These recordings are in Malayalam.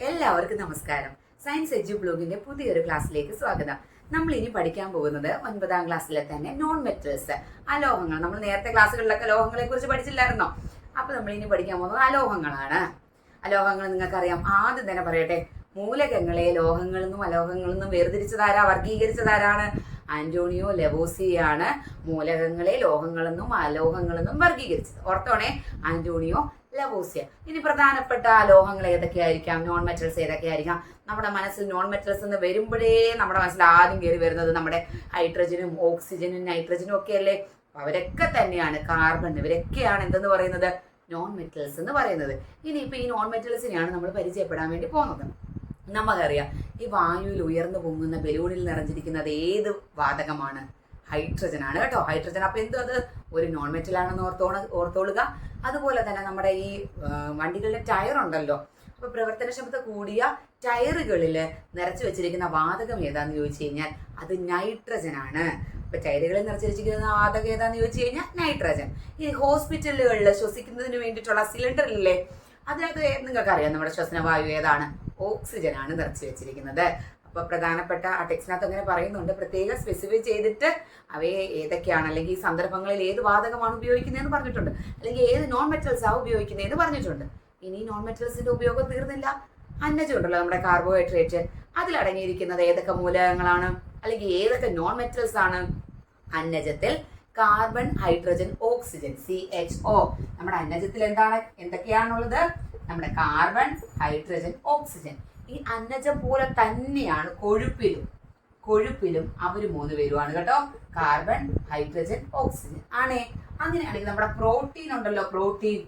എല്ലാവർക്കും നമസ്കാരം. സയൻസ് എജ്യു ബ്ലോഗിന്റെ പുതിയൊരു ക്ലാസ്സിലേക്ക് സ്വാഗതം. നമ്മൾ ഇനി പഠിക്കാൻ പോകുന്നത് ഒൻപതാം ക്ലാസ്സിലെ തന്നെ നോൺ മെറ്റൽസ് അലോഹങ്ങൾ. നമ്മൾ നേരത്തെ ക്ലാസ്സുകളിലൊക്കെ ലോഹങ്ങളെ കുറിച്ച് പഠിച്ചില്ലായിരുന്നോ? അപ്പൊ നമ്മൾ ഇനി പഠിക്കാൻ പോകുന്നത് അലോഹങ്ങളാണ്. അലോഹങ്ങൾ നിങ്ങൾക്കറിയാം. ആദ്യം തന്നെ പറയട്ടെ മൂലകങ്ങളെ ലോഹങ്ങളിൽ നിന്നും അലോഹങ്ങളിൽ നിന്നും വേർതിരിച്ചതാരാ? വർഗീകരിച്ചതാരാണ് ആന്റോണിയോ ലെവോസിയാണ് മൂലകങ്ങളെ അലോഹങ്ങളിൽ നിന്നും വർഗീകരിച്ചത് ഓർത്തോണേ ആന്റോണിയോ ലവോസിയ ഇനി പ്രധാനപ്പെട്ട ലോഹങ്ങൾ ഏതൊക്കെയായിരിക്കാം? Non metals ഏതൊക്കെയായിരിക്കാം? നമ്മുടെ മനസ്സിൽ നോൺ മെറ്റൽസ് എന്ന് വരുമ്പോഴേ നമ്മുടെ മനസ്സിൽ ആദ്യം കയറി വരുന്നത് നമ്മുടെ ഹൈഡ്രജനും ഓക്സിജനും നൈട്രജനും ഒക്കെ അല്ലേ? അവരൊക്കെ തന്നെയാണ് കാർബൺ ഇവരൊക്കെയാണ് എന്തെന്ന് പറയുന്നത്? നോൺ മെറ്റൽസ് എന്ന് പറയുന്നത്. ഇനി ഇപ്പൊ ഈ നോൺ മെറ്റൽസിനെയാണ് നമ്മൾ പരിചയപ്പെടാൻ വേണ്ടി പോകുന്നത്. നമുക്കറിയാം ഈ വായുവിൽ ഉയർന്നു പൊങ്ങുന്ന ബലൂണിൽ നിറഞ്ഞിരിക്കുന്നത് ഏത് വാതകമാണ്? ഹൈഡ്രജൻ ആണ് കേട്ടോ. ഹൈഡ്രജൻ അപ്പൊ എന്തും അത്? ഒരു നോൺ മെറ്റൽ ആണെന്ന് ഓർത്തോണ ഓർത്തോളുക. അതുപോലെ തന്നെ നമ്മുടെ ഈ വണ്ടികളുടെ ടയർ ഉണ്ടല്ലോ. അപ്പൊ പ്രവർത്തനക്ഷമത കൂടിയ ടയറുകളിൽ നിറച്ചു വെച്ചിരിക്കുന്ന വാതകം ഏതാന്ന് ചോദിച്ചു കഴിഞ്ഞാൽ അത് നൈട്രജൻ ആണ്. ഇപ്പൊ ടയറുകളിൽ നിറച്ചു വെച്ചിരിക്കുന്ന വാതകം ഏതാന്ന് ചോദിച്ചു കഴിഞ്ഞാൽ നൈട്രജൻ ഈ ഹോസ്പിറ്റലുകളിൽ ശ്വസിക്കുന്നതിന് വേണ്ടിയിട്ടുള്ള സിലിണ്ടറില്ലേ അതിനകത്ത് നിങ്ങൾക്ക് അറിയാം നമ്മുടെ ശ്വസനവായു ഏതാണ്? ഓക്സിജൻ ആണ് നിറച്ചു വെച്ചിരിക്കുന്നത്. അപ്പൊ പ്രധാനപ്പെട്ട ആ ടെക്സ്റ്റിനകത്ത് അങ്ങനെ പറയുന്നുണ്ട്. പ്രത്യേകം സ്പെസിഫൈ ചെയ്തിട്ട് അവയെ ഏതൊക്കെയാണ് അല്ലെങ്കിൽ ഈ സന്ദർഭങ്ങളിൽ ഏത് വാതകമാണ് ഉപയോഗിക്കുന്നതെന്ന് പറഞ്ഞിട്ടുണ്ട്. അല്ലെങ്കിൽ ഏത് നോൺ മെറ്റൽസ് ആ ഉപയോഗിക്കുന്നതെന്ന് പറഞ്ഞിട്ടുണ്ട്. ഇനി നോൺ മെറ്റൽസിന്റെ ഉപയോഗം തീർന്നില്ല. അന്നജമുണ്ടല്ലോ നമ്മുടെ കാർബോഹൈഡ്രേറ്റ് അതിലടങ്ങിയിരിക്കുന്നത് ഏതൊക്കെ മൂലകങ്ങളാണ്? അല്ലെങ്കിൽ ഏതൊക്കെ നോൺ മെറ്റൽസ് ആണ്? അന്നജത്തിൽ carbon hydrogen oxygen C H O നമ്മുടെ അന്നജത്തിൽ എന്താണ്? എന്തൊക്കെയാണുള്ളത്? നമ്മുടെ കാർബൺ ഹൈഡ്രജൻ ഓക്സിജൻ ഈ അന്നജം പോലെ തന്നെയാണ് കൊഴുപ്പിലും കൊഴുപ്പിലും അവർ മൂന്ന് പേരുമാണ് കേട്ടോ. കാർബൺ ഹൈഡ്രജൻ ഓക്സിജൻ ആണേ. അങ്ങനെയാണെങ്കിൽ നമ്മുടെ പ്രോട്ടീൻ ഉണ്ടല്ലോ പ്രോട്ടീൻ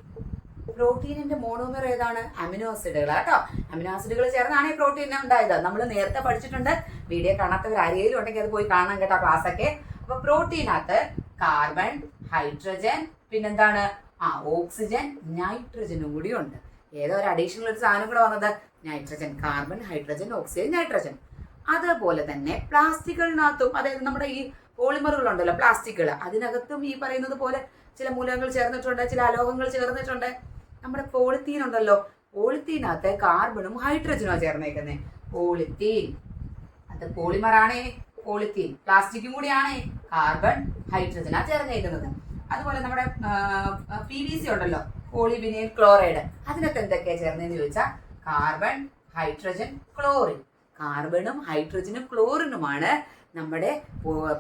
പ്രോട്ടീനിന്റെ മോണോമർ ഏതാണ്? അമിനോ ആസിഡുകൾ കേട്ടോ. അമിനോ ആസിഡുകൾ ചേർന്നാണ് ഈ പ്രോട്ടീൻ ഉണ്ടായത്. നമ്മൾ നേരത്തെ പഠിച്ചിട്ടുണ്ട്. വീഡിയോ കാണാത്തവർ ആരെങ്കിലും ഉണ്ടെങ്കിൽ അത് പോയി കാണാൻ കേട്ടോ ക്ലാസ് ഒക്കെ അപ്പൊ പ്രോട്ടീനകത്ത് കാർബൺ ഹൈഡ്രജൻ പിന്നെന്താണ്? ആ ഓക്സിജൻ നൈട്രജനും കൂടി ഉണ്ട്. ഏതോ ഒരു അഡീഷണൽ ഒരു സാധനം കൂടെ വന്നത്. Nitrogen carbon hydrogen oxygen nitrogen അതുപോലെ തന്നെ പ്ലാസ്റ്റിക്കുകളിനകത്തും അതായത് നമ്മുടെ ഈ പോളിമറുകൾ ഉണ്ടല്ലോ പ്ലാസ്റ്റിക്കുകൾ അതിനകത്തും ഈ പറയുന്നത് പോലെ ചില മൂലകങ്ങൾ ചേർന്നിട്ടുണ്ട് ചില അലോഹങ്ങൾ ചേർന്നിട്ടുണ്ട്. നമ്മുടെ പോളിത്തീൻ ഉണ്ടല്ലോ പോളിത്തീനകത്ത് കാർബണും ഹൈഡ്രജനും ചേർന്നേക്കുന്നത് പോളിത്തീൻ അത് പോളിമറാണേ പോളിത്തീൻ പ്ലാസ്റ്റിക്കും കൂടിയാണേ കാർബൺ ഹൈഡ്രജനാ ചേർന്നേക്കുന്നത്. അതുപോലെ നമ്മുടെ പി വി സി ഉണ്ടല്ലോ പോളിവിനൈൽ ക്ലോറൈഡ്. അതിനകത്ത് എന്തൊക്കെയാ ചേർന്നതെന്ന് ചോദിച്ചാൽ കാർബൺ ഹൈഡ്രജൻ ക്ലോറിൻ. കാർബണും ഹൈഡ്രജനും ക്ലോറിനുമാണ് നമ്മുടെ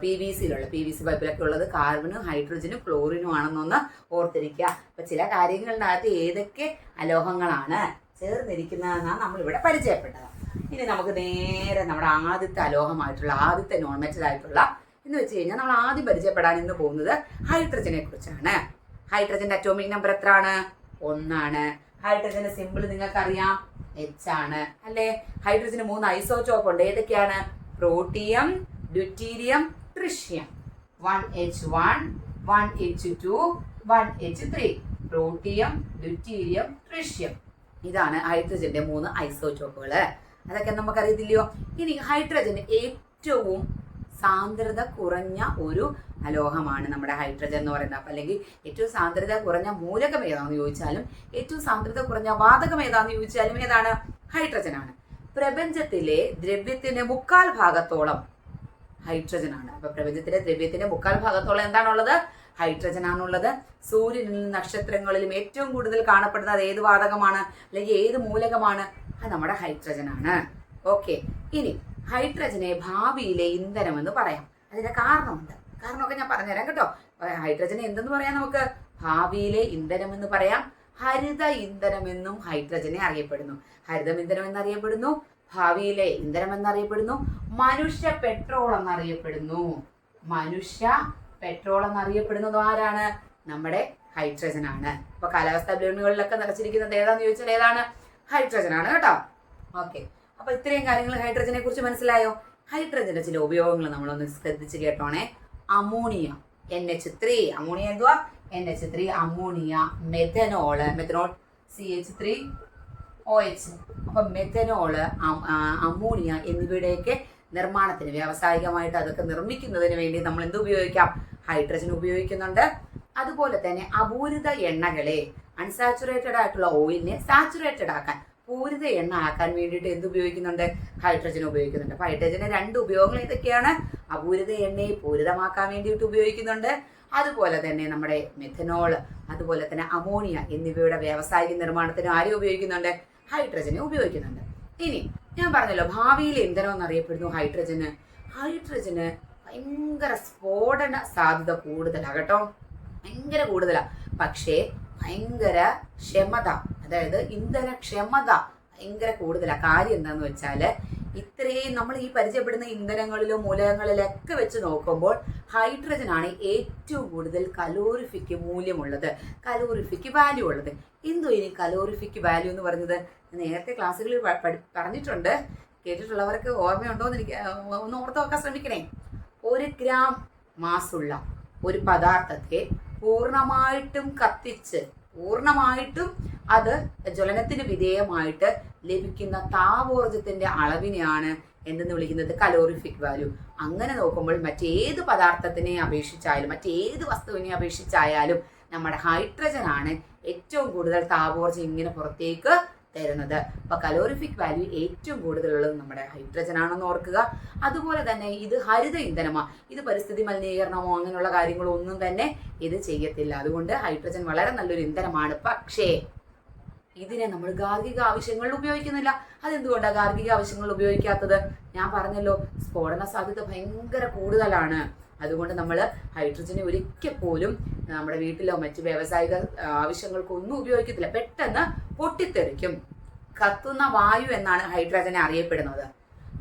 പി വി സിയിലുള്ള പി വി സി പൈപ്പിലൊക്കെ ഉള്ളത് കാർബണും ഹൈഡ്രജനും ക്ലോറിനും ആണെന്നൊന്ന് ഓർത്തിരിക്കുക. അപ്പൊ ചില കാര്യങ്ങളിനകത്ത് ഏതൊക്കെ അലോഹങ്ങളാണ് ചേർന്നിരിക്കുന്നതെന്നാണ് നമ്മളിവിടെ പരിചയപ്പെട്ടത്. ഇനി നമുക്ക് നേരെ നമ്മുടെ ആദ്യത്തെ അലോഹമായിട്ടുള്ള ആദ്യത്തെ നോൺ മെറ്റൽ ആയിട്ടുള്ള എന്ന് വെച്ച് കഴിഞ്ഞാൽ നമ്മൾ ആദ്യം പരിചയപ്പെടാൻ ഇന്ന് പോകുന്നത് ഹൈഡ്രജനെ കുറിച്ചാണ് ഹൈഡ്രജന്റെ അറ്റോമിക് നമ്പർ എത്രയാണ് ഒന്നാണ്. ഹൈഡ്രജന്റെ സിമ്പിൾ നിങ്ങൾക്കറിയാം. എച്ച് ആണ്. അല്ലേ? ഹൈഡ്രജന് മൂന്ന് ഐസോടോപ്പ് ഉണ്ട്. ഏതൊക്കെയാണ്? Protium deuterium tritium one H one one H two one H three protium deuterium tritium ഇതാണ് ഹൈഡ്രജന്റെ മൂന്ന് ഐസോടോപ്പുകൾ അതൊക്കെ നമുക്കറിയത്തില്ലയോ? ഇനി ഹൈഡ്രജന് ഏറ്റവും സാന്ദ്രത കുറഞ്ഞ ഒരു അലോഹമാണ് നമ്മുടെ ഹൈഡ്രജൻ എന്ന് പറയുന്നത്. അപ്പം അല്ലെങ്കിൽ ഏറ്റവും സാന്ദ്രത കുറഞ്ഞ മൂലകം ഏതാണെന്ന് ചോദിച്ചാലും ഏറ്റവും സാന്ദ്രത കുറഞ്ഞ വാതകം ഏതാണെന്ന് ചോദിച്ചാലും ഏതാണ്? ഹൈഡ്രജൻ ആണ് പ്രപഞ്ചത്തിലെ ദ്രവ്യത്തിന്റെ മുക്കാൽ ഭാഗത്തോളം ഹൈഡ്രജൻ ആണ് അപ്പൊ പ്രപഞ്ചത്തിലെ ദ്രവ്യത്തിന്റെ മുക്കാൽ ഭാഗത്തോളം എന്താണുള്ളത്? ഹൈഡ്രജൻ ആണുള്ളത് സൂര്യനിലും നക്ഷത്രങ്ങളിലും ഏറ്റവും കൂടുതൽ കാണപ്പെടുന്നത് ഏത് വാതകമാണ്? അല്ലെങ്കിൽ ഏത് മൂലകമാണ്? അത് നമ്മുടെ ഹൈഡ്രജൻ ആണ് ഓക്കെ. ഇനി ഹൈഡ്രജനെ ഭാവിയിലെ ഇന്ധനം എന്ന് പറയാം. അതിന്റെ കാരണമുണ്ട്. കാരണമൊക്കെ ഞാൻ പറഞ്ഞുതരാം കേട്ടോ. ഹൈഡ്രജനെ എന്തെന്ന് പറയാം നമുക്ക്? ഭാവിയിലെ ഇന്ധനം എന്ന് പറയാം. ഹരിത ഇന്ധനം എന്നും ഹൈഡ്രജനെ അറിയപ്പെടുന്നു. ഹരിതം ഇന്ധനം എന്നറിയപ്പെടുന്നു ഭാവിയിലെ ഇന്ധനം എന്നറിയപ്പെടുന്നു മനുഷ്യ പെട്രോൾ എന്നറിയപ്പെടുന്നു. മനുഷ്യ പെട്രോൾ എന്നറിയപ്പെടുന്നത് ആരാണ്? നമ്മുടെ ഹൈഡ്രജൻ ആണ് ഇപ്പൊ കാലാവസ്ഥാ ബലൂണുകളിലൊക്കെ നിറച്ചിരിക്കുന്നത് ഏതാന്ന് ചോദിച്ചാൽ ഏതാണ്? ഹൈഡ്രജൻ ആണ് കേട്ടോ. ഓക്കെ. അപ്പൊ ഇത്രയും കാര്യങ്ങൾ ഹൈഡ്രജനെ കുറിച്ച് മനസ്സിലായോ? ഹൈഡ്രജന്റെ ചില ഉപയോഗങ്ങൾ നമ്മളൊന്ന് ശ്രദ്ധിച്ച് കേട്ടോണേ. Ammonia N H three. Ammonia എന്തുവാ? N H three ammonia methanol methanol C H three O H അപ്പൊ മെഥനോൾ അമോണിയ എന്നിവയുടെയൊക്കെ നിർമ്മാണത്തിന് വ്യാവസായികമായിട്ട് അതൊക്കെ നിർമ്മിക്കുന്നതിന് വേണ്ടി നമ്മൾ എന്ത് ഉപയോഗിക്കാം? ഹൈഡ്രജൻ ഉപയോഗിക്കുന്നുണ്ട്. അതുപോലെ തന്നെ അപൂരിത എണ്ണകളെ അൺസാച്ചുറേറ്റഡ് ആയിട്ടുള്ള ഓയിലിനെ സാച്ചുറേറ്റഡ് ആക്കാൻ പൂരിത എണ്ണ ആക്കാൻ വേണ്ടിയിട്ട് എന്ത് ഉപയോഗിക്കുന്നുണ്ട്? ഹൈഡ്രജൻ ഉപയോഗിക്കുന്നുണ്ട്. അപ്പൊ ഹൈഡ്രജന് രണ്ട് ഉപയോഗങ്ങൾ ഇതൊക്കെയാണ് അപൂരിത എണ്ണയെ പൂരിതമാക്കാൻ വേണ്ടിയിട്ട് ഉപയോഗിക്കുന്നുണ്ട്. അതുപോലെ തന്നെ നമ്മുടെ മെഥനോൾ അതുപോലെ തന്നെ അമോണിയ എന്നിവയുടെ വ്യാവസായിക നിർമ്മാണത്തിന് ആരും ഉപയോഗിക്കുന്നുണ്ട്? ഹൈഡ്രജനെ ഉപയോഗിക്കുന്നുണ്ട്. ഇനി ഞാൻ പറഞ്ഞല്ലോ ഭാവിയിൽ ഇന്ധനം എന്നറിയപ്പെടുന്നു ഹൈഡ്രജന് ഹൈഡ്രജന് ഭയങ്കര സ്ഫോടന സാധ്യത കൂടുതലാണ് കേട്ടോ. ഭയങ്കര കൂടുതലാണ് പക്ഷേ ഭയങ്കര ക്ഷമത. അതായത് ഇന്ധന ക്ഷമത ഭയങ്കര കൂടുതലാണ് കാര്യം എന്താന്ന് വെച്ചാൽ ഇത്രയും നമ്മൾ ഈ പരിചയപ്പെടുന്ന ഇന്ധനങ്ങളിലും മൂലകങ്ങളിലൊക്കെ വെച്ച് നോക്കുമ്പോൾ ഹൈഡ്രജൻ ആണ് ഏറ്റവും കൂടുതൽ കലോറിഫിക്ക് മൂല്യമുള്ളത്. കലോറിഫിക്ക് വാല്യൂ ഉള്ളത്. എന്തോ ഇനി കലോറിഫിക്ക് വാല്യൂ എന്ന് പറഞ്ഞത്? നേരത്തെ ക്ലാസ്സുകളിൽ പറഞ്ഞിട്ടുണ്ട്. കേട്ടിട്ടുള്ളവർക്ക് ഓർമ്മയുണ്ടോ എന്ന് എനിക്ക് ഒന്ന് ഓർത്ത് നോക്കാൻ ശ്രമിക്കണേ. ഒരു ഗ്രാം മാസുള്ള ഒരു പദാർത്ഥത്തെ പൂർണമായിട്ടും കത്തിച്ച് പൂർണമായിട്ടും അത് ജ്വലനത്തിന് വിധേയമായിട്ട് ലഭിക്കുന്ന താപോർജത്തിന്റെ അളവിനെയാണ് എന്തെന്ന് വിളിക്കുന്നത്? Calorific value. അങ്ങനെ നോക്കുമ്പോൾ മറ്റേത് പദാർത്ഥത്തിനെ അപേക്ഷിച്ചായാലും മറ്റേത് വസ്തുവിനെ അപേക്ഷിച്ചായാലും നമ്മുടെ ഹൈഡ്രജൻ ആണ് ഏറ്റവും കൂടുതൽ താപോർജം ഇങ്ങനെ പുറത്തേക്ക് തരുന്നത് അപ്പൊ കലോറിഫിക് വാല്യൂ ഏറ്റവും കൂടുതലുള്ളത് നമ്മുടെ ഹൈഡ്രജൻ ആണെന്ന് ഓർക്കുക. അതുപോലെ തന്നെ ഇത് ഹരിത ഇന്ധനമാണ് ഇത് പരിസ്ഥിതി മലിനീകരണമോ അങ്ങനെയുള്ള കാര്യങ്ങളോ ഒന്നും തന്നെ ഇത് ചെയ്യത്തില്ല. അതുകൊണ്ട് ഹൈഡ്രജൻ വളരെ നല്ലൊരു ഇന്ധനമാണ്. പക്ഷേ ഇതിനെ നമ്മൾ ഗാർഹിക ആവശ്യങ്ങളിൽ ഉപയോഗിക്കുന്നില്ല. അതെന്തുകൊണ്ടാണ് ഗാർഹിക ആവശ്യങ്ങളിൽ ഉപയോഗിക്കാത്തത്? ഞാൻ പറഞ്ഞല്ലോ സ്ഫോടന സാധ്യത ഭയങ്കര കൂടുതലാണ്. അതുകൊണ്ട് നമ്മൾ ഹൈഡ്രജനെ ഒരിക്കൽ പോലും നമ്മുടെ വീട്ടിലോ മറ്റ് വ്യാവസായിക ആവശ്യങ്ങൾക്കൊന്നും ഉപയോഗിക്കത്തില്ല. പെട്ടെന്ന് പൊട്ടിത്തെറിക്കും. കത്തുന്ന വായു എന്നാണ് ഹൈഡ്രജനെ അറിയപ്പെടുന്നത്.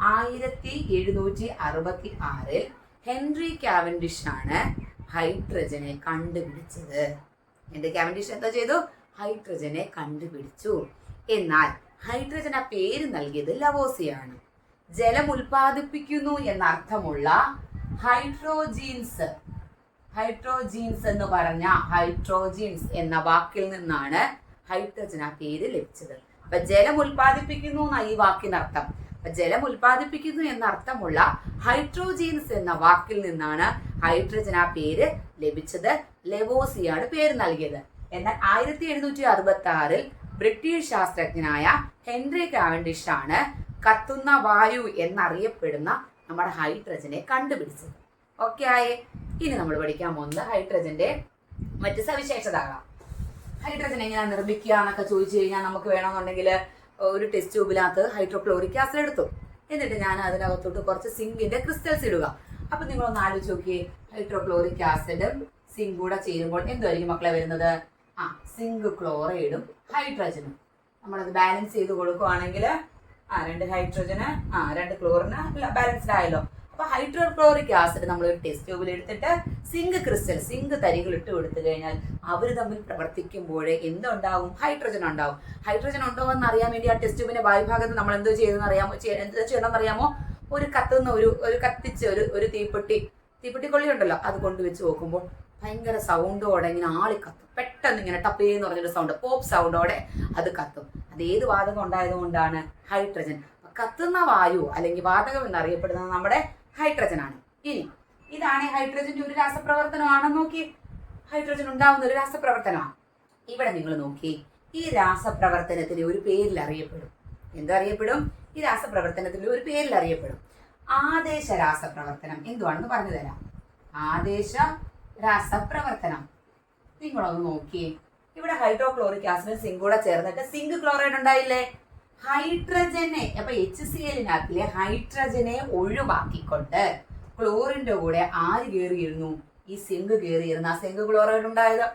ആയിരത്തി എഴുന്നൂറ്റി അറുപത്തി ആറിൽ ഹെൻറി കാവൻഡിഷ് ആണ് ഹൈഡ്രജനെ കണ്ടുപിടിച്ചത്. ഹെൻറി കാവൻഡിഷ് എന്താ ചെയ്തു? ഹൈഡ്രജനെ കണ്ടുപിടിച്ചു. എന്നാൽ ഹൈഡ്രജൻ ആ പേര് നൽകിയത് ലവോസിയാണ്. ജലം ഉൽപ്പാദിപ്പിക്കുന്നു എന്നർത്ഥമുള്ള ഹൈഡ്രോജീൻസ്. ഹൈഡ്രോജീൻസ് എന്ന് പറഞ്ഞ ഹൈഡ്രോജീൻസ് എന്ന വാക്കിൽ നിന്നാണ് ഹൈഡ്രജൻ ആ പേര് ലഭിച്ചത്. അപ്പൊ ജലം ഉൽപ്പാദിപ്പിക്കുന്നു എന്ന ഈ വാക്കിനർത്ഥം. അപ്പൊ ജലം ഉൽപ്പാദിപ്പിക്കുന്നു എന്നർത്ഥമുള്ള ഹൈഡ്രോജീൻസ് എന്ന വാക്കിൽ നിന്നാണ് ഹൈഡ്രജൻ ആ പേര് ലഭിച്ചത്. ലെവോസിയാണ് പേര് നൽകിയത്. എന്നാൽ ആയിരത്തി എഴുന്നൂറ്റി അറുപത്തി ആറിൽ ബ്രിട്ടീഷ് ശാസ്ത്രജ്ഞനായ ഹെൻറി കാവൻഡിഷ് ആണ് കത്തുന്ന വായു എന്നറിയപ്പെടുന്ന നമ്മുടെ ഹൈഡ്രജനെ കണ്ടുപിടിച്ചത്. ഓക്കെ ആയേ. ഇനി നമ്മൾ പഠിക്കാൻ പോകുന്നത് ഹൈഡ്രജന്റെ മറ്റ് സവിശേഷതകളാണ്. ഹൈഡ്രജൻ എങ്ങനെയാണ് നിർമ്മിക്കുക എന്നൊക്കെ ചോദിച്ചു കഴിഞ്ഞാൽ നമുക്ക് വേണമെന്നുണ്ടെങ്കിൽ ഒരു ടെസ്റ്റ് ട്യൂബിനകത്ത് ഹൈഡ്രോക്ലോറിക് ആസിഡ് എടുത്തു. എന്നിട്ട് ഞാൻ അതിനകത്തോട്ട് കുറച്ച് സിങ്കിന്റെ ക്രിസ്റ്റൽസ് ഇടുക. അപ്പൊ നിങ്ങളൊന്ന് ആലോചിച്ച് നോക്കിയേ. ഹൈഡ്രോക്ലോറിക് ആസിഡും സിങ്ക് കൂടെ ചേരുമ്പോൾ എന്തായിരിക്കും മക്കളെ വരുന്നത്? ആ സിങ്ക് ക്ലോറൈഡും ഹൈഡ്രജനും നമ്മളത് ബാലൻസ് ചെയ്ത് കൊടുക്കുവാണെങ്കിൽ ആ രണ്ട് ഹൈഡ്രജന് ആ രണ്ട് ക്ലോറിന് ബാലൻസ്ഡ് ആയല്ലോ. അപ്പൊ ഹൈഡ്രോക്ലോറിക് ആസിഡ് നമ്മൾ ഒരു ടെസ്റ്റ് ട്യൂബിൽ എടുത്തിട്ട് സിങ്ക് ക്രിസ്റ്റൽ സിങ്ക് തരികൾ ഇട്ട് കൊടുത്തു കഴിഞ്ഞാൽ അവർ തമ്മിൽ പ്രവർത്തിക്കുമ്പോൾ എന്തുണ്ടാവും? ഹൈഡ്രജൻ ഉണ്ടാവും. ഹൈഡ്രജൻ ഉണ്ടോ എന്ന് അറിയാൻ വേണ്ടി ആ ടെസ്റ്റ് ട്യൂബിന്റെ വായുഭാഗത്ത് നമ്മൾ എന്തോ ചെയ്തെന്ന് അറിയാമോ? എന്താ ചെയ്യണം ചെയ്യണമെന്ന് അറിയാമോ? ഒരു കത്തുന്ന ഒരു ഒരു കത്തിച്ച് ഒരു ഒരു തീപ്പെട്ടി തീപ്പെട്ടി ഉണ്ടല്ലോ അത് കൊണ്ടുവച്ച് നോക്കുമ്പോൾ ഭയങ്കര സൗണ്ടോടെ ഇങ്ങനെ ആളി കത്തും. പെട്ടെന്ന് ഇങ്ങനെ ടപ്പേന്ന് പറഞ്ഞൊരു സൗണ്ട് പോപ്പ് സൗണ്ടോടെ അത് കത്തും. അത് ഏത് വാതകം ഉണ്ടായതുകൊണ്ടാണ് ഹൈഡ്രജൻ. കത്തുന്ന വായു അല്ലെങ്കിൽ വാതകം എന്നറിയപ്പെടുന്നത് നമ്മുടെ ഹൈഡ്രജൻ ആണ്. ഇനി ഇതാണ് ഹൈഡ്രജന്റെ ഒരു രാസപ്രവർത്തനമാണെന്ന് നോക്കി ഹൈഡ്രജൻ ഉണ്ടാവുന്ന ഒരു രാസപ്രവർത്തനമാണ്. ഇവിടെ നിങ്ങൾ നോക്കി ഈ രാസപ്രവർത്തനത്തിന് ഒരു പേരിൽ അറിയപ്പെടും. എന്തറിയപ്പെടും ഈ രാസപ്രവർത്തനത്തിന് ഒരു പേരിൽ അറിയപ്പെടും. ആദേശ രാസപ്രവർത്തനം എന്തുവാണെന്ന് പറഞ്ഞു തരാം ആദേശ രാസപ്രവർത്തനം. നിങ്ങളൊന്ന് നോക്കിയേ. ഇവിടെ ഹൈഡ്രോക്ലോറിക് ആസിഡ് സിങ്ക് കൂടെ ചേർന്നിട്ട് സിങ്ക് ക്ലോറൈഡ് ഉണ്ടായില്ലേ? ഹൈഡ്രജനെ അപ്പൊ എച്ച് സി എല്ലിനകത്തിലെ ഹൈഡ്രജനെ ഒഴിവാക്കിക്കൊണ്ട് ക്ലോറിന്റെ കൂടെ ആര് കയറിയിരുന്നു ഈ സിങ്ക് കയറിയിരുന്ന ആ സിങ്ക് ക്ലോറൈഡ് ഉണ്ടായത്.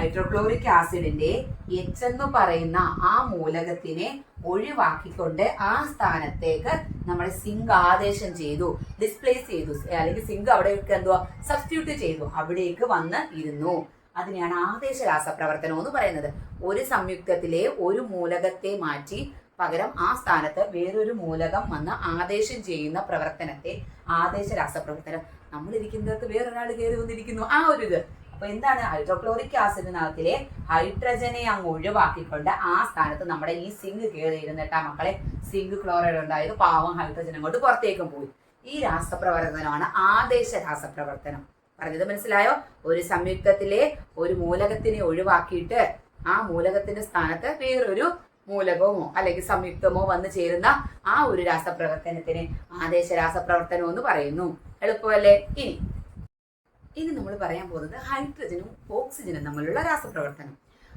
ഹൈഡ്രോക്ലോറിക് ആസിഡിന്റെ എച്ച് എന്ന് പറയുന്ന ആ മൂലകത്തിനെ ഒഴിവാക്കിക്കൊണ്ട് ആ സ്ഥാനത്തേക്ക് നമ്മൾ സിങ്ക് ആദേശം ചെയ്തു ഡിസ്പ്ലേസ് ചെയ്തു. അല്ലെങ്കിൽ സിങ്ക് അവിടേക്ക് എന്തുവാ? സബ്സ്റ്റിറ്റ്യൂട്ട് ചെയ്തു. അവിടേക്ക് വന്ന് ഇരുന്നു. അതിനെയാണ് ആദേശ രാസപ്രവർത്തനം എന്ന് പറയുന്നത്. ഒരു സംയുക്തത്തിലെ ഒരു മൂലകത്തെ മാറ്റി പകരം ആ സ്ഥാനത്ത് വേറൊരു മൂലകം വന്ന് ആദേശം ചെയ്യുന്ന പ്രവർത്തനത്തെ ആദേശ രാസപ്രവർത്തനം നമ്മൾ ഇരിക്കുന്നിടത്ത് വേറൊരാൾ കയറി വന്നിരിക്കുന്നു. ആ ഒരു ഇത്. അപ്പൊ എന്താണ് ഹൈഡ്രോക്ലോറിക് ആസിഡിനകത്തിലെ ഹൈഡ്രജനെ അങ്ങ് ഒഴിവാക്കിക്കൊണ്ട് ആ സ്ഥാനത്ത് നമ്മുടെ ഈ സിങ്ക് കയറി ഇരുന്നിട്ട് മക്കളെ സിങ്ക് ക്ലോറൈഡ് ഉണ്ടായത് പാവം ഹൈഡ്രജൻ അങ്ങോട്ട് പുറത്തേക്കും പോയി. ഈ രാസപ്രവർത്തനമാണ് ആദേശ രാസപ്രവർത്തനം. പറഞ്ഞത് മനസ്സിലായോ? ഒരു സംയുക്തത്തിലെ ഒരു മൂലകത്തിനെ ഒഴിവാക്കിയിട്ട് ആ മൂലകത്തിന്റെ സ്ഥാനത്ത് വേറൊരു മൂലകമോ അല്ലെങ്കിൽ സംയുക്തമോ വന്നു ചേരുന്ന ആ ഒരു രാസപ്രവർത്തനത്തിന് ആദേശ രാസപ്രവർത്തനം എന്ന് പറയുന്നു. എളുപ്പമല്ലേ? ഇനി ഇനി നമ്മൾ പറയാൻ പോകുന്നത് ഹൈഡ്രജനും ഓക്സിജനും തമ്മിലുള്ള രാസപ്രവർത്തനം.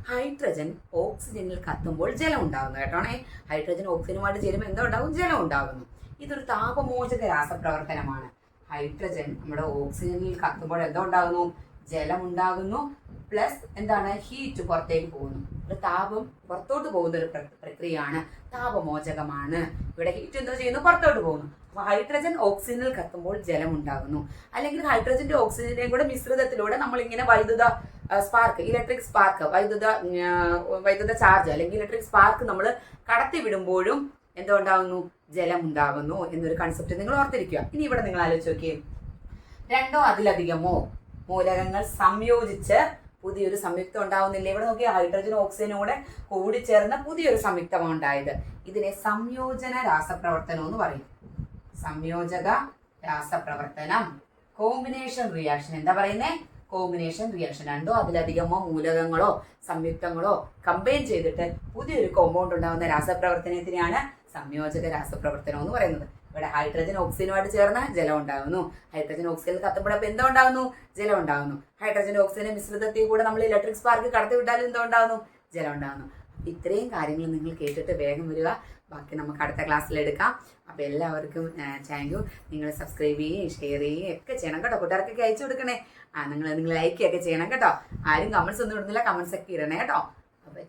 ഹൈഡ്രജൻ ഓക്സിജനിൽ കത്തുമ്പോൾ ജലം ഉണ്ടാകുന്നു കേട്ടോണേ ഹൈഡ്രജൻ ഓക്സിജനുമായിട്ട് ചേരുമ്പോൾ എന്താ ഉണ്ടാകും? ജലം ഉണ്ടാകുന്നു. ഇതൊരു താപമോചക രാസപ്രവർത്തനമാണ്. ഹൈഡ്രജൻ നമ്മുടെ ഓക്സിജനിൽ കത്തുമ്പോൾ എന്താ ഉണ്ടാകുന്നു? ജലം ഉണ്ടാകുന്നു. പ്ലസ് എന്താണ്? ഹീറ്റ് പുറത്തേക്ക് പോകുന്നു. ഒരു താപം പുറത്തോട്ട് പോകുന്ന ഒരു പ്രക്രിയയാണ് താപമോചകമാണ്. ഇവിടെ ഹീറ്റ് എന്തോ ചെയ്യുന്നു? പുറത്തോട്ട് പോകുന്നു. ഹൈഡ്രജൻ ഓക്സിജനിൽ കത്തുമ്പോൾ ജലം ഉണ്ടാകുന്നു അല്ലെങ്കിൽ ഹൈഡ്രജന്റെ ഓക്സിജന്റെയും കൂടെ മിശ്രിതത്തിലൂടെ നമ്മൾ ഇങ്ങനെ വൈദ്യുത സ്പാർക്ക് ഇലക്ട്രിക് സ്പാർക്ക് വൈദ്യുത വൈദ്യുത ചാർജ് അല്ലെങ്കിൽ ഇലക്ട്രിക് സ്പാർക്ക് നമ്മൾ കടത്തി വിടുമ്പോഴും എന്തോ ഉണ്ടാകുന്നു? ജലം ഉണ്ടാകുന്നു എന്നൊരു കൺസെപ്റ്റ് നിങ്ങൾ ഓർത്തിരിക്കുക. ഇനി ഇവിടെ നിങ്ങൾ ആലോചിച്ച് നോക്കിയേ. രണ്ടോ അതിലധികമോ മൂലകങ്ങൾ സംയോജിച്ച് പുതിയൊരു സംയുക്തം ഉണ്ടാവുന്നില്ല? ഇവിടെ നോക്കിയ ഹൈഡ്രജൻ ഓക്സിജനും കൂടെ കൂടിച്ചേർന്ന പുതിയൊരു സംയുക്തമാണ് ഉണ്ടായത്. ഇതിനെ സംയോജന രാസപ്രവർത്തനം എന്ന് പറയും. സംയോജക രാസപ്രവർത്തനം. കോമ്പിനേഷൻ റിയാക്ഷൻ എന്താ പറയുന്നേ? കോമ്പിനേഷൻ റിയാക്ഷൻ രണ്ടോ അതിലധികമോ മൂലകങ്ങളോ സംയുക്തങ്ങളോ കമ്പൈൻ ചെയ്തിട്ട് പുതിയൊരു കോമ്പൗണ്ട് ഉണ്ടാകുന്ന രാസപ്രവർത്തനത്തിനെയാണ് സംയോജക രാസപ്രവർത്തനം എന്ന് പറയുന്നത്. ഇവിടെ ഹൈഡ്രജൻ ഓക്സിജനുമായിട്ട് ചേർന്ന് ജലം ഉണ്ടാകുന്നു. ഹൈഡ്രജൻ ഓക്സിജൻ കത്തുമ്പോഴപ്പോൾ എന്താ ഉണ്ടാകുന്നു? ജലം ഉണ്ടാകുന്നു. ഹൈഡ്രജൻ ഓക്സിജൻ മിശ്രിതത്തിൽ കൂടെ നമ്മൾ ഇലക്ട്രിക് സ്പാർക്ക് കടത്തി വിട്ടാലും എന്താ ഉണ്ടാകുന്നു? ജലം ഉണ്ടാകുന്നു. ഇത്രയും കാര്യങ്ങൾ നിങ്ങൾ കേട്ടിട്ട് വേഗം വരിക. ബാക്കി നമുക്ക് അടുത്ത ക്ലാസ്സിൽ എടുക്കാം. അപ്പോൾ എല്ലാവർക്കും താങ്ക് യു നിങ്ങൾ സബ്സ്ക്രൈബ് ചെയ്യുകയും ഷെയർ ചെയ്യുകയും ഒക്കെ ചെയ്യണം കേട്ടോ. കൂട്ടുകാർക്കൊക്കെ അയച്ചു കൊടുക്കണേ. ആ നിങ്ങൾ നിങ്ങൾ ലൈക്ക് ഒക്കെ ചെയ്യണം കേട്ടോ. ആരും കമൻസ് ഒന്നും ഇടുന്നില്ല. കമൻസ് ഒക്കെ ഇടണേ കേട്ടോ.